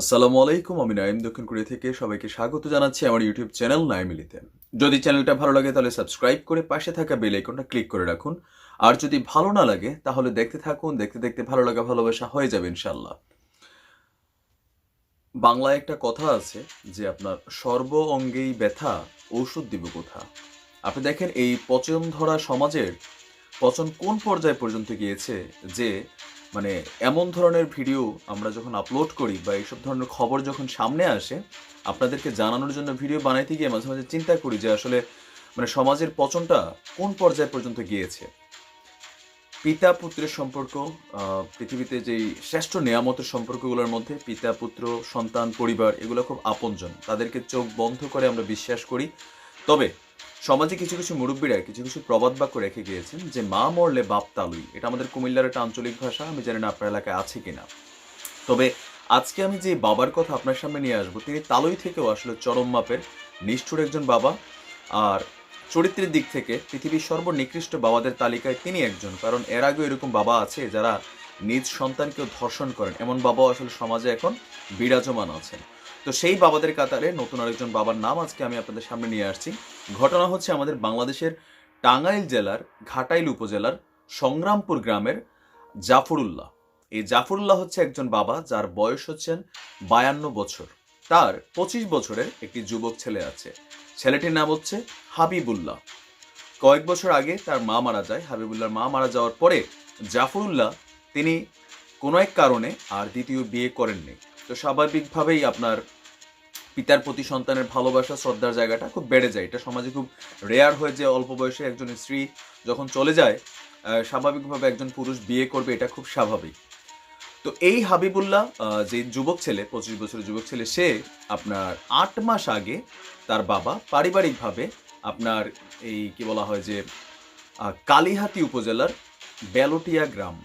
আসসালামু আলাইকুম, আমি নাইম দক্ষিণ কোরিয়া থেকে সবাইকে স্বাগত জানাচ্ছি আমার ইউটিউব চ্যানেল নাইমিলিতে। যদি চ্যানেলটা ভালো লাগে তাহলে সাবস্ক্রাইব করে পাশে থাকা বেল আইকনটা ক্লিক করে রাখুন। আর যদি ভালো না লাগে, তাহলে দেখতে থাকুন, দেখতে দেখতে ভালো লাগা, ভালোবাসা হয়ে যাবে ইনশাল্লাহ বাংলায় একটা কথা আছে যে আপনার সর্ব অঙ্গেই ব্যথা ঔষধ দিব কোথা? আপনি দেখেন এই পচন ধরা সমাজের পচন কোন পর্যায়ে পর্যন্ত গিয়েছে যে মানে এমন ধরনের ভিডিও আমরা যখন আপলোড করি বা এইসব ধরনের খবর যখন সামনে আসে, আপনাদেরকে জানানোর জন্য ভিডিও বানাইতে গিয়ে মাঝে মাঝে চিন্তা করি যে আসলে মানে সমাজের পচনটা কোন পর্যায় পর্যন্ত গিয়েছে। পিতা পুত্রের সম্পর্ক পৃথিবীতে যেই শ্রেষ্ঠ নেয়ামতের সম্পর্কগুলোর মধ্যে পিতা, পুত্র, সন্তান, পরিবার, এগুলো খুব আপনজন। তাদেরকে চোখ বন্ধ করে আমরা বিশ্বাস করি। তবে সমাজে কিছু কিছু মুরব্বীরা, কিছু কিছু প্রবাদ বাক্য রেখে গিয়েছেন যে মা মরলে বাপ তালুই। এটা আমাদের কুমিল্লার একটা আঞ্চলিক ভাষা, আমি জানি না আপনার এলাকায় আছে কিনা। তবে আজকে আমি যে বাবার কথা আপনার সামনে নিয়ে আসব, তিনি তালুই থেকেও আসলে চরম মাপের, নিষ্ঠুর একজন বাবা। আর চরিত্রের দিক থেকে পৃথিবীর সর্বনিকৃষ্ট বাবাদের তালিকায় তিনি একজন, কারণ এর আগেও এরকম বাবা আছে যারা নিজ সন্তানকেও ধর্ষণ করেন। এমন বাবাও আসলে সমাজে এখন বিরাজমান আছেন। তো সেই বাবাদের কাতারে নতুন আরেকজন বাবার নাম আজকে আমি আপনাদের সামনে নিয়ে আসছি। ঘটনা হচ্ছে আমাদের বাংলাদেশের টাঙ্গাইল জেলার ঘাটাইল উপজেলার সংগ্রামপুর গ্রামের জাফরুল্লাহ। এই জাফরুল্লাহ হচ্ছে একজন বাবা যার বয়স হচ্ছেন বায়ান্ন বছর। তার পঁচিশ বছরের একটি যুবক ছেলে আছে। ছেলেটির নাম হচ্ছে হাবিবুল্লাহ। কয়েক বছর আগে তার মা মারা যায়। হাবিবুল্লাহর মা মারা যাওয়ার পরে জাফরুল্লাহ তিনি কোনো এক কারণে আর দ্বিতীয় বিয়ে করেননি। তো স্বাভাবিকভাবেই আপনার পিতার প্রতি সন্তানের ভালোবাসা, শ্রদ্ধার জায়গাটা খুব বেড়ে যায়। এটা সমাজে খুব রেয়ার হয়ে যে অল্প বয়সে একজন স্ত্রী যখন চলে যায় স্বাভাবিকভাবে একজন পুরুষ বিয়ে করবে, এটা খুব স্বাভাবিক। তো এই হাবিবুল্লাহ যে যুবক ছেলে, পঁচিশ বছরের যুবক ছেলে, সে আপনার আট মাস আগে তার বাবা পারিবারিকভাবে আপনার এই কি বলা হয় যে কালিহাতি উপজেলার বেলটিয়া গ্রাম,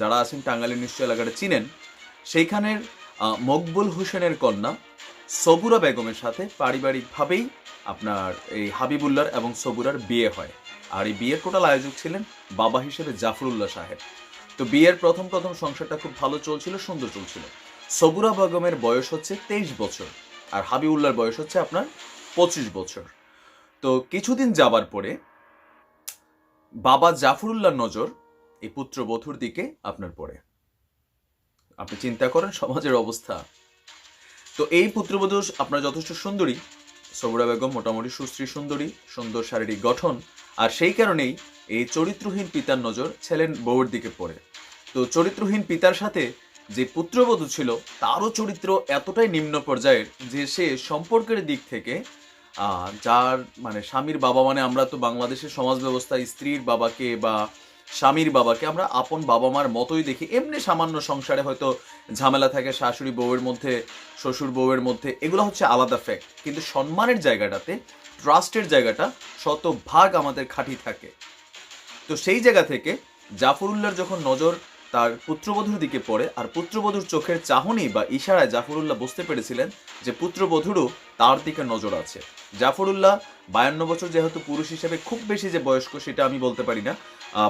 যারা আছেন টাঙ্গালি নিশ্চয় এলাকাটা চিনেন, সেইখানের মকবুল হোসেনের কন্যা সবুরা বেগমের সাথে পারিবারিকভাবেই আপনার এই হাবিবুল্লার এবং সবুরার বিয়ে হয়। আর এই বিয়ের টোটাল আয়োজক ছিলেন বাবা হিসেবে জাফরুল্লাহ সাহেব। তো বিয়ের প্রথম প্রথম সংসারটা খুব ভালো চলছিল, সুন্দর চলছিল। সবুরা বেগমের বয়স হচ্ছে তেইশ বছর আর হাবিবুল্লার বয়স হচ্ছে আপনার পঁচিশ বছর। তো কিছুদিন যাবার পরে বাবা জাফরুল্লাহর নজর এই পুত্রবধূর দিকে আপনার পড়ে। আপনি চিন্তা করেন, সমাজের অবস্থা তো এই পুত্রবধূ আপনার যথেষ্ট সুন্দরী। সবুরা বেগম মোটামুটি সুশ্রী সুন্দরী, সুন্দর শারীরিক গঠন, আর সেই কারণেই এই চরিত্রহীন পিতার নজর ছেলের বউয়ের দিকে পড়ে। তো চরিত্রহীন পিতার সাথে যে পুত্রবধূ ছিল, তারও চরিত্র এতটাই নিম্ন পর্যায়ের যে সে সম্পর্কের দিক থেকে যার মানে স্বামীর বাবা মানে আমরা তো বাংলাদেশের সমাজ ব্যবস্থায় স্ত্রীর বাবাকে বা স্বামীর বাবাকে। আমরা আপন বাবা মার মতোই দেখি। এমনি সামান্য সংসারে হয়তো ঝামেলা থাকে, শাশুড়ি বউয়ের মধ্যে, শ্বশুর বউয়ের মধ্যে, এগুলো হচ্ছে আলাদা ফ্যাক্ট কিন্তু সম্মানের জায়গাটাতে ট্রাস্টের জায়গাটা শতভাগ আমাদের খাঁটি থাকে। তো সেই জায়গা থেকে জাফরুল্লাহর যখন নজর তার পুত্রবধূর দিকে পড়ে, আর পুত্রবধূর চোখের চাহনি বা ইশারায় জাফরুল্লাহ বুঝতে পেরেছিলেন যে পুত্রবধূরও তার দিকে নজর আছে। জাফরুল্লাহ বায়ান্ন বছর যেহেতু পুরুষ হিসেবে খুব বেশি যে বয়স্ক সেটা আমি বলতে পারি না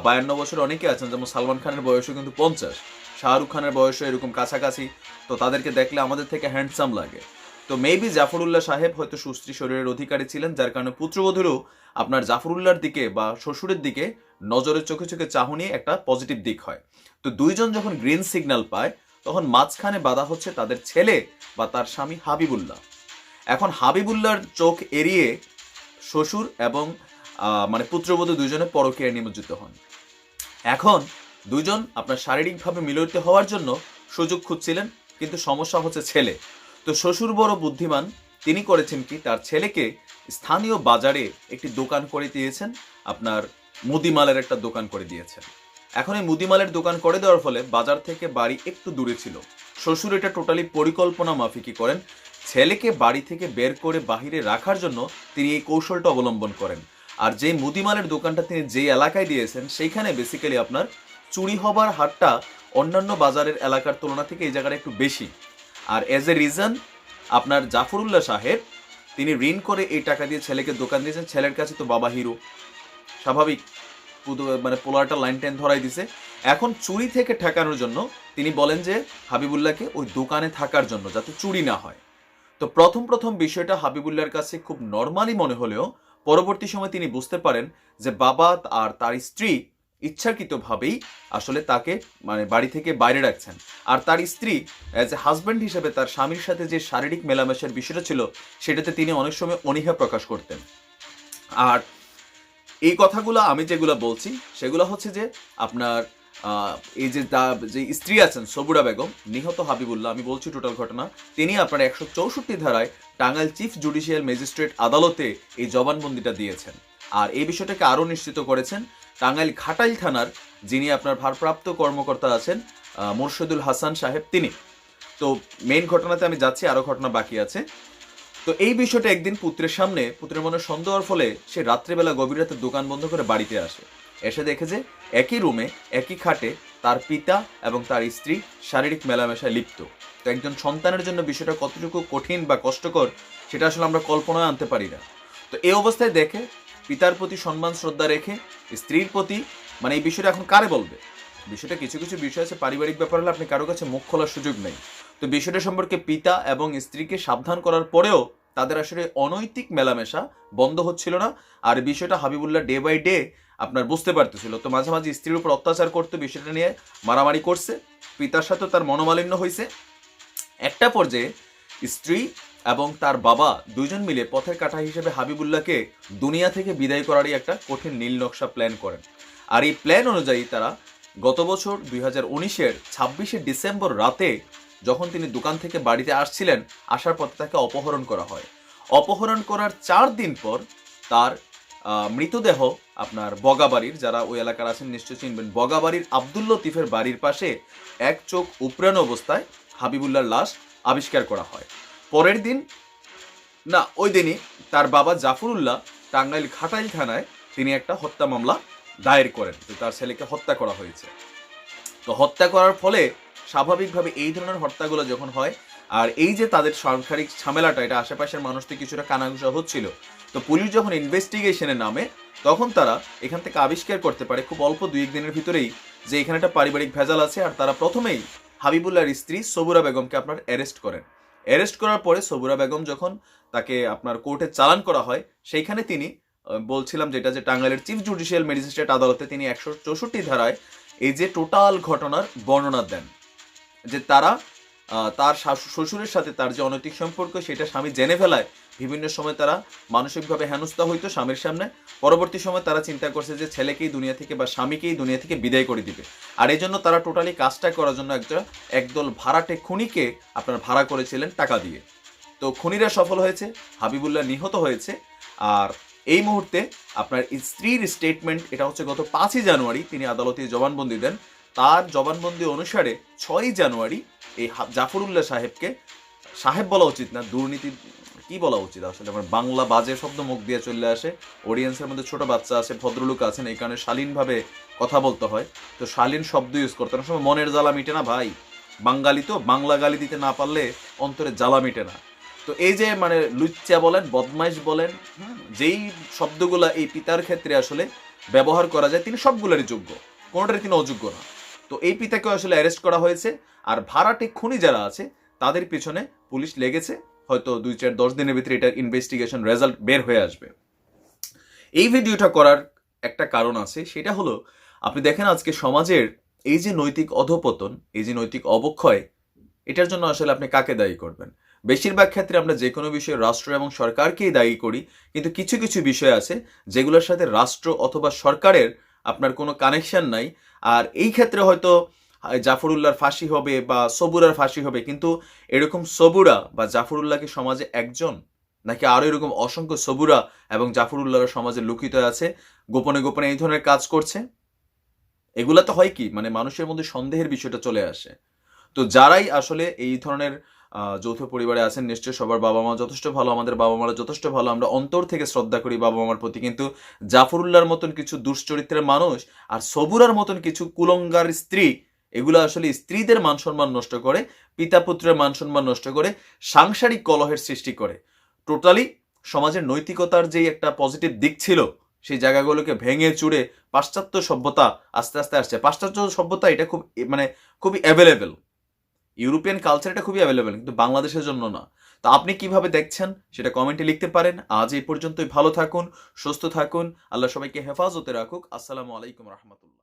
বায়ান্ন বছর অনেকে আছেন, যেমন সালমান খানের বয়সও কিন্তু পঞ্চাশ। শাহরুখ খানের বয়সও এরকম কাছাকাছি। তো তাদেরকে দেখলে আমাদের থেকে হ্যান্ডসাম লাগে। তো মেবি জাফরুল্লাহ সাহেব হয়তো সুস্ত্রী শরীরের অধিকারী ছিলেন, যার কারণে পুত্রবধূরও আপনার জাফরুল্লাহর দিকে বা শ্বশুরের দিকে নজরের চোখে চোখে চাহনি একটা পজিটিভ দিক হয়। তো দুইজন যখন গ্রিন সিগন্যাল পায়, তখন মাঝখানে বাধা হচ্ছে তাদের ছেলে বা তার স্বামী হাবিবুল্লাহ। এখন হাবিবুল্লাহর চোখ এড়িয়ে শ্বশুর এবং মানে পুত্রবধূ দুজনে পরকীয়ায় নিমজ্জিত হন। এখন দুজন আপনার শারীরিকভাবে মিলিত হওয়ার জন্য সুযোগ খুঁজছিলেন, কিন্তু সমস্যা হচ্ছে ছেলে। তো শ্বশুর বড় বুদ্ধিমান, তিনি করেছেন কি, তার ছেলেকে স্থানীয় বাজারে একটি দোকান করে দিয়েছেন, আপনার মুদিমালের একটা দোকান করে দিয়েছেন। এখন এই মুদিমালের দোকান করে দেওয়ার ফলে বাজার থেকে বাড়ি একটু দূরে ছিল। শ্বশুর এটা টোটালি পরিকল্পনা মাফিকই করেন। ছেলেকে বাড়ি থেকে বের করে বাহিরে রাখার জন্য তিনি এই কৌশলটা অবলম্বন করেন। আর যে মুদিমালের দোকানটা তিনি যে এলাকায় দিয়েছেন, সেইখানে বেসিক্যালি আপনার চুরি হবার হারটা অন্যান্য বাজারের এলাকার তুলনা থেকে এই জায়গাটা একটু বেশি। আর এজ এ রিজন আপনার জাফরুল্লাহ সাহেব, তিনি ঋণ করে এই টাকা দিয়ে ছেলেকে দোকান দিয়েছেন। ছেলের কাছে তো বাবা হিরো। স্বাভাবিক। মানে পোলারটা লাইন টেন ধরাই দিছে। এখন চুরি থেকে ঠেকানোর জন্য তিনি বলেন যে, হাবিবুল্লাহকে ওই দোকানে থাকার জন্য যাতে চুরি না হয়। তো প্রথম প্রথম বিষয়টা হাবিবুল্লাহর কাছে খুব নর্মালি মনে হলেও পরবর্তী সময় তিনি বুঝতে পারেন যে বাবা আর তার স্ত্রী ইচ্ছাকৃতভাবেই আসলে তাকে মানে বাড়ি থেকে বাইরে রাখছেন। আর তার স্ত্রী অ্যাজ এ হাজব্যান্ড হিসেবে তার স্বামীর সাথে যে শারীরিক মেলামেশার বিষয়টা ছিল, সেটাতে তিনি অনেক সময় অনীহা প্রকাশ করতেন। আর এই কথাগুলো আমি যেগুলো বলছি, সেগুলো হচ্ছে যে আপনার এই যে যে স্ত্রী আছেন সবুরা বেগম, নিহত হাবিবুল্লাহ, আমি বলছি টোটাল ঘটনা, তিনি আপনার একশো চৌষট্টি ধারায় টাঙ্গাইল চিফ জুডিশিয়াল ম্যাজিস্ট্রেট আদালতে এই জবানবন্দিটা দিয়েছেন। আর এই বিষয়টাকে আরও নিশ্চিত করেছেন টাঙ্গাইল ঘাটাইল থানার যিনি আপনার ভারপ্রাপ্ত কর্মকর্তা আছেন মোরশেদুল হাসান সাহেব, তিনি। তো মেইন ঘটনাতে আমি যাচ্ছি, আরও ঘটনা বাকি আছে। তো এই বিষয়টা একদিন পুত্রের সামনে, পুত্রের মনে সন্দেহ ফলে সে রাত্রেবেলা গভীর রাতে দোকান বন্ধ করে বাড়িতে আসে। এসে দেখে যে একই রুমে, একই খাটে তার পিতা এবং তার স্ত্রী শারীরিক মেলামেশায় লিপ্ত। তো একজন সন্তানের জন্য বিষয়টা কতটুকু কঠিন বা কষ্টকর, সেটা আসলে আমরা কল্পনায় আনতে পারি না। তো এই অবস্থায় দেখে পিতার প্রতি সম্মান, শ্রদ্ধা রেখে স্ত্রীর প্রতি মানে এই বিষয়টা এখন কারে বলবে? বিষয়টা কিছু কিছু বিষয় আছে, পারিবারিক ব্যাপার হলে আপনি কারও কাছে মুখ খোলার সুযোগ নেই। তো বিষয়টা সম্পর্কে পিতা এবং স্ত্রীকে সাবধান করার পরেও তাদের আসলে অনৈতিক মেলামেশা বন্ধ হচ্ছিল না। আর বিষয়টা হাবিবুল্লাহ ডে বাই ডে আপনার বুঝতে পারতেছিল। তো মাঝে মাঝে স্ত্রীর উপর অত্যাচার করতে বিষয়টা নিয়ে মারামারি করছে। পিতার সাথে তার মনোমালিন্য হয়েছে। একটা পর্যায়ে স্ত্রী এবং তার বাবা দুজন মিলে পথের কাঠা হিসেবে হাবিবুল্লাহকে দুনিয়া থেকে বিদায় করারই একটা কঠিন নীল নকশা প্ল্যান করেন। আর এই প্ল্যান অনুযায়ী তারা গত বছর দুই হাজার উনিশের ছাব্বিশে ডিসেম্বর রাতে যখন তিনি দোকান থেকে বাড়িতে আসছিলেন, আসার পথে তাকে অপহরণ করা হয়। অপহরণ করার চার দিন পর তার মৃতদেহ আপনার বগাবাড়ির, যারা ওই এলাকার আছেন নিশ্চয় চিনবেন, বগাবাড়ির আব্দুল লতিফের বাড়ির পাশে এক চোখ উপড়ানো অবস্থায় হাবিবুল্লাহর লাশ আবিষ্কার করা হয়। পরের দিন, না, ওই দিনই তার বাবা জাফরুল্লাহ টাঙ্গাইল খাটাইল থানায় তিনি একটা হত্যা মামলা দায়ের করেন যে তার ছেলেকে হত্যা করা হয়েছে। তো হত্যা করার ফলে স্বাভাবিকভাবে এই ধরনের হত্যাগুলো যখন হয়, আর এই যে তাদের সাংসারিক ঝামেলাটা, এটা আশেপাশের মানুষ থেকে কিছুটা কানাঘুষা হচ্ছিল, তো পুলিশ যখন ইনভেস্টিগেশনে নামে, তখন তারা এখান থেকে আবিষ্কার করতে পারে খুব অল্প দুই এক দিনের ভিতরেই যে এখানে একটা পারিবারিক ভেজাল আছে, আর তারা প্রথমেই হাবিবুল্লাহর স্ত্রী সবুরা বেগমকে আপনার অ্যারেস্ট করেন। অ্যারেস্ট করার পরে সবুরা বেগম যখন তাকে আপনার কোর্টে চালান করা হয়, সেইখানে তিনি বলছিলাম যেটা যে টাঙ্গাইলের চিফ জুডিশিয়াল ম্যাজিস্ট্রেট আদালতে তিনি একশো চৌষট্টি ধারায় এই যে টোটাল ঘটনার বর্ণনা দেন। যে তারা তার শ্বশুরের সাথে তার যে অনৈতিক সম্পর্ক, সেটা স্বামী জেনে ফেলায়। বিভিন্ন সময় তারা মানসিকভাবে হেনস্থা হইতো স্বামীর সামনে। পরবর্তী সময় তারা চিন্তা করছে যে ছেলেকেই দুনিয়া থেকে বা স্বামীকেই দুনিয়া থেকে বিদায় করে দিবে। আর এই জন্য তারা টোটালি কাজটা করার জন্য একটা একদল ভাড়াটে খুনিকে আপনার ভাড়া করেছিলেন টাকা দিয়ে। তো খুনিরা সফল হয়েছে, হাবিবুল্লাহ নিহত হয়েছে। আর এই মুহূর্তে আপনার স্ত্রীর স্টেটমেন্ট এটা হচ্ছে গত পাঁচই জানুয়ারি, তিনি আদালতে জবানবন্দি দেন। তার জবানবন্দি অনুসারে ছয়ই জানুয়ারি এই জাফরুল্লাহ সাহেবকে সাহেব বলা উচিত না দুর্নীতি কি বলা উচিত? আসলে আমার বাংলা বাজে শব্দ মুখ দিয়ে চলে আসে। অডিয়েন্সের মধ্যে ছোট বাচ্চা আছে ভদ্রলোক আছেন এই কারণে শালীনভাবে কথা বলতে হয়। তো শালীন শব্দ ইউজ করতে অনেক সময় মনের জ্বালা মিটে না ভাই? বাঙালি তো বাংলা গালি দিতে না পারলে অন্তরে জ্বালা মিটে না। তো এই যে মানে লুচ্চা বলেন বদমাইশ বলেন হুম, যেই শব্দগুলা এই পিতার ক্ষেত্রে আসলে ব্যবহার করা যায় তিনি সবগুলোরই যোগ্য। কোনোটারই তিনি অযোগ্য না। তো এই পিতাকে আসলে অ্যারেস্ট করা হয়েছে। আর ভাড়াটে খুনি যারা আছে, তাদের পিছনে পুলিশ লেগেছে। হয়তো দুই চার দশ দিনের ভিতরে এটার ইনভেস্টিগেশন রেজাল্ট বের হয়ে আসবে। এই ভিডিওটা করার একটা কারণ আছে, সেটা হলো, আপনি দেখেন আজকে সমাজের এই যে নৈতিক অধপতন, এই যে নৈতিক অবক্ষয়, এটার জন্য আসলে আপনি কাকে দায়ী করবেন? বেশিরভাগ ক্ষেত্রে আমরা যে কোনো বিষয়ে রাষ্ট্র এবং সরকারকেই দায়ী করি, কিন্তু কিছু কিছু বিষয় আছে, যেগুলোর সাথে রাষ্ট্র অথবা সরকারের আপনার কোনো কানেকশন নাই আর এই ক্ষেত্রে হয়তো জাফরুল্লাহর ফাঁসি হবে বা সবুরার ফাঁসি হবে, কিন্তু এরকম সবুরা বা জাফরুল্লাহকে সমাজে একজন? নাকি আরও এরকম অসংখ্য সবুরা এবং জাফরুল্লাহর সমাজে লুকিত আছে, গোপনে গোপনে এই ধরনের কাজ করছে? এগুলা তো হয় কি? মানে মানুষের মধ্যে সন্দেহের বিষয়টা চলে আসে। তো যারাই আসলে এই ধরনের যৌথ পরিবারে আছেন, নিশ্চয়ই সবার বাবা মা যথেষ্ট ভালো, আমাদের বাবা মারা যথেষ্ট ভালো। আমরা অন্তর থেকে শ্রদ্ধা করি বাবা মার প্রতি, কিন্তু জাফরুল্লাহর মতন কিছু দুশ্চরিত্রের মানুষ আর সবুরার মতন কিছু কুলঙ্গার স্ত্রী, এগুলো আসলে স্ত্রীদের মান সম্মান নষ্ট করে পিতা পুত্রের মান সম্মান নষ্ট করে, সাংসারিক কলহের সৃষ্টি করে। টোটালি সমাজের নৈতিকতার যে একটা পজিটিভ দিক ছিল, সেই জায়গাগুলোকে ভেঙে চুড়ে পাশ্চাত্য সভ্যতা আস্তে আস্তে আসছে। পাশ্চাত্য সভ্যতা এটা খুব মানে খুবই অ্যাভেলেবেল ইউরোপিয়ান কালচার এটা খুবই অ্যাভেলেবেল কিন্তু বাংলাদেশের জন্য না। তো আপনি কীভাবে দেখছেন সেটা কমেন্টে লিখতে পারেন। আজ এই পর্যন্তই ভালো থাকুন, সুস্থ থাকুন, আল্লাহ সবাইকে হেফাজতে রাখুক। আসসালামু আলাইকুম রহমতুল্লাহ।